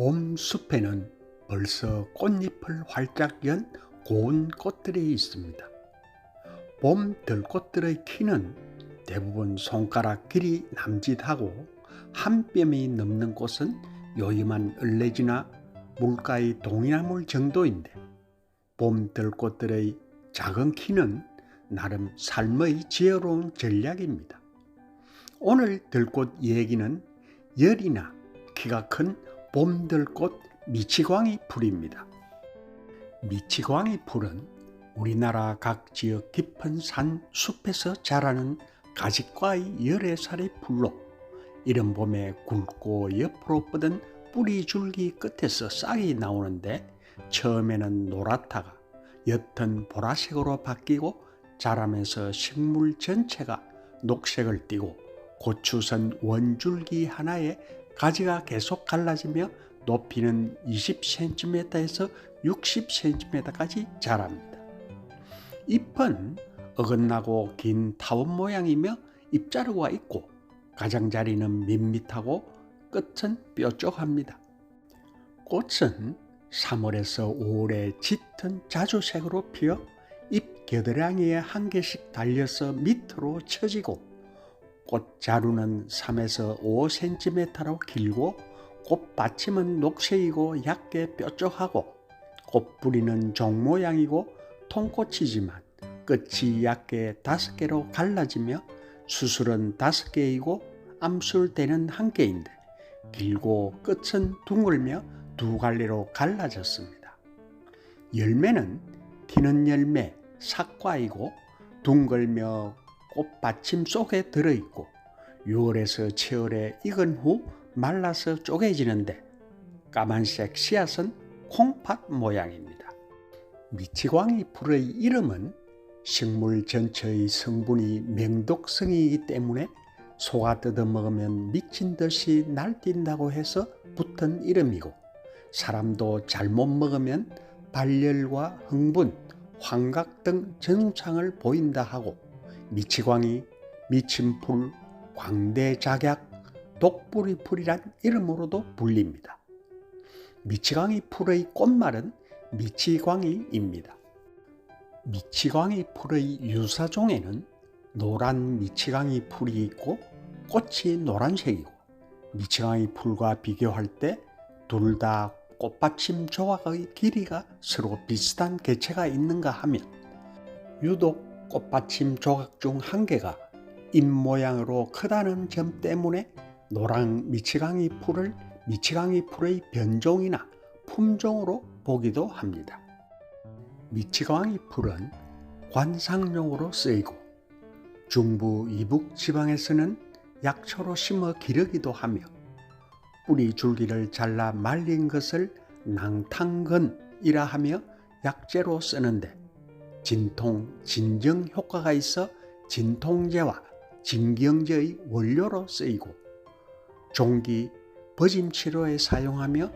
봄 숲에는 벌써 꽃잎을 활짝 연 고운 꽃들이 있습니다. 봄 들꽃들의 키는 대부분 손가락 길이 남짓하고 한 뼘이 넘는 꽃은 요임한 을레지나 물가의 동이나물 정도인데 봄 들꽃들의 작은 키는 나름 삶의 지혜로운 전략입니다. 오늘 들꽃 얘기는 열이나 키가 큰 봄들꽃 미치광이 풀입니다. 미치광이 풀은 우리나라 각 지역 깊은 산 숲에서 자라는 가지과의 열애살의 풀로 이른 봄에 굵고 옆으로 뻗은 뿌리 줄기 끝에서 싹이 나오는데 처음에는 노랗다가 옅은 보라색으로 바뀌고 자라면서 식물 전체가 녹색을 띠고 고추선 원줄기 하나에 가지가 계속 갈라지며 높이는 20cm에서 60cm까지 자랍니다. 잎은 어긋나고 긴 타원 모양이며 잎자루가 있고 가장자리는 밋밋하고 끝은 뾰족합니다. 꽃은 3월에서 5월에 짙은 자주색으로 피어 잎 겨드랑이에 한 개씩 달려서 밑으로 처지고 꽃자루는 3에서 5cm로 길고 꽃받침은 녹색이고 얇게 뾰족하고 꽃뿌리는 종 모양이고 통꽃이지만 끝이 얇게 다섯 개로 갈라지며 수술은 다섯 개이고 암술대는 한 개인데 길고 끝은 둥글며 두 갈래로 갈라졌습니다. 열매는 티는 열매, 삭과이고 둥글며 꽃받침 속에 들어있고 6월에서 7월에 익은 후 말라서 쪼개지는데 까만색 씨앗은 콩팥 모양입니다. 미치광이 풀의 이름은 식물 전체의 성분이 명독성이기 때문에 소가 뜯어 먹으면 미친 듯이 날뛴다고 해서 붙은 이름이고 사람도 잘못 먹으면 발열과 흥분, 환각 등 증상을 보인다 하고 미치광이, 미친풀, 광대작약, 독뿌리풀이란 이름으로도 불립니다. 미치광이 풀의 꽃말은 미치광이입니다. 미치광이 풀의 유사종에는 노란 미치광이 풀이 있고 꽃이 노란색이고 미치광이 풀과 비교할 때 둘 다 꽃받침 조각의 길이가 서로 비슷한 개체가 있는가 하면 유독 꽃받침 조각 중 한 개가 잎 모양으로 크다는 점 때문에 노랑 미치광이 풀을 미치광이 풀의 변종이나 품종으로 보기도 합니다. 미치광이 풀은 관상용으로 쓰이고 중부 이북 지방에서는 약초로 심어 기르기도 하며 뿌리 줄기를 잘라 말린 것을 낭탕근이라 하며 약재로 쓰는데 진통, 진정 효과가 있어 진통제와 진경제의 원료로 쓰이고 종기, 버짐 치료에 사용하며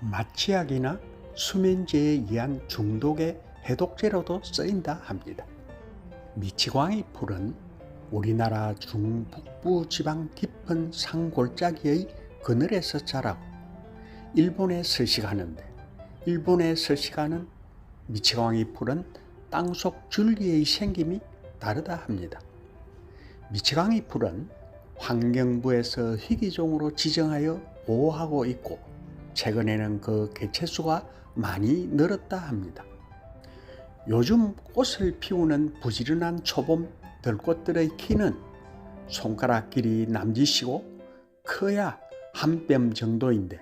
마취약이나 수면제에 의한 중독의 해독제로도 쓰인다 합니다. 미치광이 풀은 우리나라 중북부 지방 깊은 산골짜기의 그늘에서 자라고 일본에 서식하는데 일본에 서식하는 미치광이 풀은 땅속 줄기의 생김이 다르다 합니다. 미치광이 풀은 환경부에서 희귀종으로 지정하여 보호하고 있고 최근에는 그 개체수가 많이 늘었다 합니다. 요즘 꽃을 피우는 부지런한 초봄 들꽃들의 키는 손가락 길이 남짓이고 커야 한 뼘 정도인데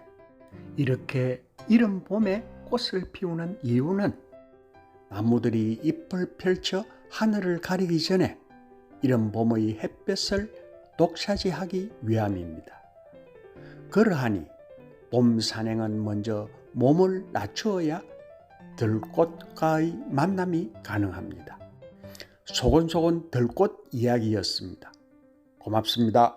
이렇게 이른 봄에 꽃을 피우는 이유는 나무들이 잎을 펼쳐 하늘을 가리기 전에 이른 봄의 햇볕을 독차지하기 위함입니다. 그러하니 봄 산행은 먼저 몸을 낮추어야 들꽃과의 만남이 가능합니다. 소곤소곤 들꽃 이야기였습니다. 고맙습니다.